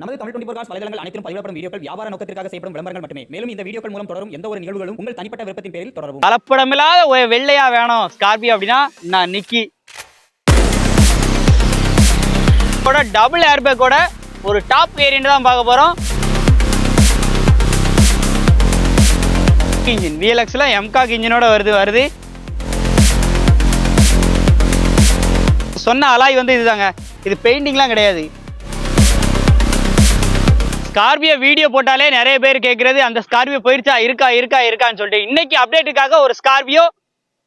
நமது Tamil twenty four cos வலைதளங்கள் அனைத்தும் பதிவிடப்படும் வீடியோக்கள் வியாபார நோக்கத்திற்காக செய்யப்படும் விளம்பரங்கள் மட்டுமே. மேலும் இந்த வீடியோக்கள் மூலம் தொடரும் எந்த ஒரு நிகழ்வுகளும் உங்கள் தனிப்பட்ட விருப்பத்தின் பேரில் தொடரும் கலப்படமில்லாத ஒரு வெள்ளையா வேணும் ஸ்கார்பியோ அப்படின்னா நான் நிக்கி. கூட டபுள் ஏர்பேக்கோட ஒரு டாப் வேரியன்ட் தான் பார்க்க போறோம். இன்ஜின் விஎல்எக்ஸ்ல எம்காக் இன்ஜினோட வருது வருது. சொன்ன அலாய் வந்து இதுதாங்க. இது பெயிண்டிங்லாம் கிடையாது. ஸ்கார்பியோ வீடியோ போட்டாலே நிறைய பேர் கேட்கறது அந்த ஸ்கார்பியோ போயிருச்சா இருக்கா இருக்கா இருக்கான்னு சொல்லிட்டு. இன்னைக்கு அப்டேட்டுக்காக ஒரு Scorpio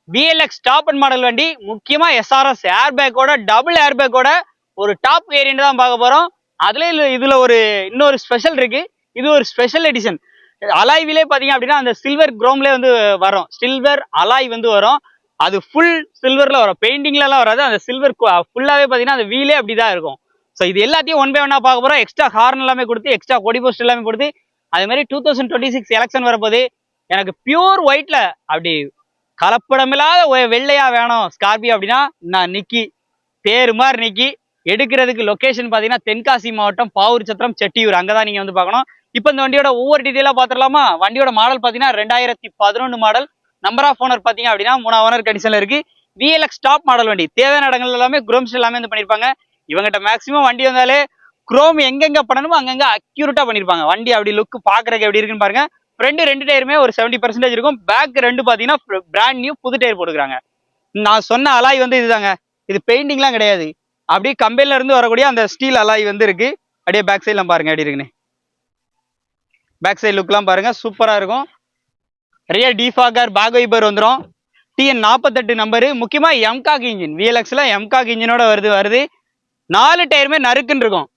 VLX top and model வண்டி முக்கியமா எஸ்ஆர்எஸ் ஏர்பேக்கோட டபுள் ஏர்பேக்கோட ஒரு டாப் வேரியண்ட் தான் பார்க்க போறோம். அதுல இதில் இதுல ஒரு இன்னொரு ஸ்பெஷல் இருக்கு. இது ஒரு ஸ்பெஷல் எடிஷன் அலாய்விலே பாத்தீங்க அப்படின்னா அந்த சில்வர் குரோம்ல வந்து வரும். சில்வர் அலாய் வந்து வரும். அது ஃபுல் சில்வர்ல வரும். பெயிண்டிங்ல எல்லாம் வராது. அந்த சில்வர் ஃபுல்லாவே பாத்தீங்கன்னா அந்த வீலே அப்படிதான் இருக்கும். ஸோ இது எல்லாத்தையும் ஒன் பை ஒன்னா பார்க்க போறோம். எக்ஸ்ட்ரா ஹார்ன் எல்லாமே கொடுத்து எக்ஸ்ட்ரா கொடி போஸ்ட் எல்லாமே கொடுத்து அதே மாதிரி two thousand twenty six election வரப்போது எனக்கு பியூர் ஒயிட்ல அப்படி கலப்படமில்லாத வெள்ளையாக வெள்ளையா வேணும். ஸ்கார்பியோ அப்படின்னா நான் நிக்கி. பேரு மாதிரி நிக்கி. எடுக்கிறதுக்கு லொகேஷன் பார்த்தீங்கன்னா தென்காசி மாவட்டம் பாவூர் சத்திரம் செட்டியூர். அங்கே தான் நீங்கள் வந்து பார்க்கணும். இப்போ இந்த வண்டியோட ஒவ்வொரு டீட்டெயிலாக பார்த்துடலாமா? வண்டியோட மாடல் பார்த்தீங்கன்னா ரெண்டாயிரத்தி பதினொன்று மாடல் நம்பர் ஆஃப் ஓனர் பார்த்தீங்க அப்படின்னா மூணாவது ஓனர் கண்டிஷனில் இருக்குது விஎல்எக்ஸ் டாப் மாடல் வண்டி. தேவையான இடங்கள் எல்லாமே குரோம்ஸ் எல்லாமே வந்து பண்ணியிருப்பாங்க. இவங்ககிட்ட மேக்ஸிமம் வண்டி வந்தாலே குரோம் எங்கெங்க பண்ணணுமோ அங்கங்க அக்யூரேட்டா பண்ணிருப்பாங்க. வண்டி அப்படி லுக் பாக்குறதுக்கு எப்படி இருக்குன்னு பாருங்க. ஃப்ரண்ட் ரெண்டு டயருமே ஒரு 70% பர்சன்டேஜ் இருக்கும். பேக் ரெண்டு பாத்தீங்கன்னா பிராண்ட் நியூ புது டயர் போட்டுக்கிறாங்க. நான் சொன்ன அலாய் வந்து இதுதாங்க. இது பெயிண்டிங்லாம் கிடையாது. அப்படியே கம்பெனில இருந்து வரக்கூடிய அந்த ஸ்டீல் அலாய் வந்து இருக்கு. அப்படியே பேக் சைட்லாம் பாருங்க. எப்படி இருக்குன்னு. பேக் சைடு லுக்லாம் பாருங்க. சூப்பரா இருக்கும். ரியல் டிஃபாகர் பேக் வைப்பர் வந்துடும் டிஎன் நாற்பத்தெட்டு நம்பரு முக்கியமாக எம்காக் இன்ஜின் விஎல்எக்ஸில் எம்காக் இன்ஜினோட வருது வருது. நாலு டயருமே நறுக்குன்னு இருக்கும்.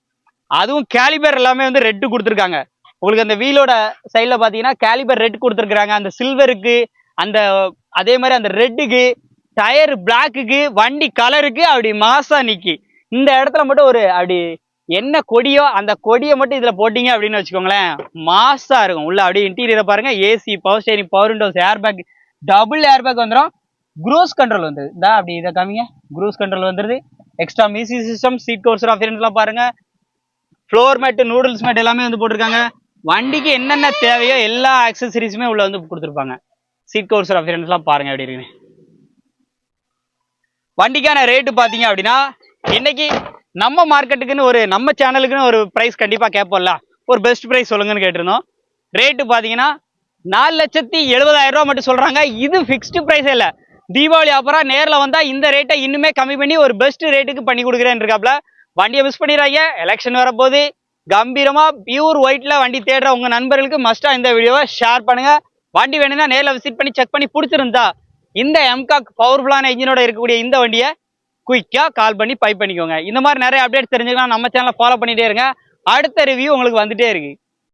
அதுவும் கேலிபர் எல்லாமே வந்து ரெட்டு கொடுத்துருக்காங்க. உங்களுக்கு அந்த வீலோட சைடில் பார்த்தீங்கன்னா கேலிபர் ரெட் கொடுத்துருக்குறாங்க. அந்த சில்வருக்கு அந்த அதே மாதிரி அந்த ரெட்டுக்கு டயர் பிளாக்குக்கு வண்டி கலருக்கு அப்படி மாசா நிக்கி. இந்த இடத்துல மட்டும் ஒரு அப்படி என்ன கொடியோ அந்த கொடியை மட்டும் இதில் போட்டீங்க அப்படின்னு வச்சுக்கோங்களேன் மாசா இருக்கும். உள்ள அப்படியே இன்டீரியரை பாருங்க. AC power steering power windows air bag double air bag வந்துடும் குரூஸ் கண்ட்ரோல் வந்துருது. இதா அப்படி இதை காமிங்க. குரூஸ் கண்ட்ரோல் வந்துருது. Extra music system seat covers ஆஃபீரன்ஸ்லாம் பாருங்க. ஃப்ளோர் மேட்டு நூடுல்ஸ் மேட் எல்லாமே வந்து போட்டிருக்காங்க. வண்டிக்கு என்னென்ன தேவையோ எல்லா ஆக்சசரிஸுமே உள்ள வந்து கொடுத்துருப்பாங்க. சீட் கவர்ஸ் ஆஃபீரன்ஸ்லாம் பாருங்க எப்படி இருக்குன்னு. வண்டிக்கான ரேட்டு பார்த்தீங்க அப்படின்னா இன்னைக்கு நம்ம மார்க்கெட்டுக்குன்னு ஒரு நம்ம சேனலுக்குன்னு ஒரு ப்ரைஸ் கண்டிப்பாக கேட்போம்ல. ஒரு பெஸ்ட் ப்ரைஸ் சொல்லுங்கன்னு கேட்டிருந்தோம். ரேட்டு பார்த்தீங்கன்னா நாலு லட்சத்தி எழுபதாயிரம் ரூபா மட்டும் சொல்கிறாங்க இது ஃபிக்ஸ்டு ப்ரைஸே இல்லை. தீபாவளி ஆஃபராக நேரில் வந்தால் இந்த ரேட்டை இன்னுமே கம்மி பண்ணி ஒரு பெஸ்ட் ரேட்டுக்கு பண்ணி கொடுக்குறேன்னு இருக்காப்ல. வண்டியை மிஸ் பண்ணிடுறாங்க எலெக்ஷன் வரப்போகுது. கம்பீரமாக பியூர் ஒயிட்ல வண்டி தேடுற உங்கள் நண்பர்களுக்கு மஸ்ட்டாக இந்த வீடியோவை ஷேர் பண்ணுங்க. வண்டி வேணும்னா நேரில் விசிட் பண்ணி செக் பண்ணி பிடிச்சிருந்தா இந்த எம்காக் பவர்ஃபுல்லான இன்ஜினோட இருக்கக்கூடிய இந்த வண்டியை குயிக்காக கால் பண்ணி பை பண்ணிக்கோங்க. இந்த மாதிரி நிறைய அப்டேட் தெரிஞ்சுக்கலாம். நம்ம சேனலை ஃபாலோ பண்ணிகிட்டே இருங்க. அடுத்த ரிவ்யூ உங்களுக்கு வந்துட்டே இருக்கு.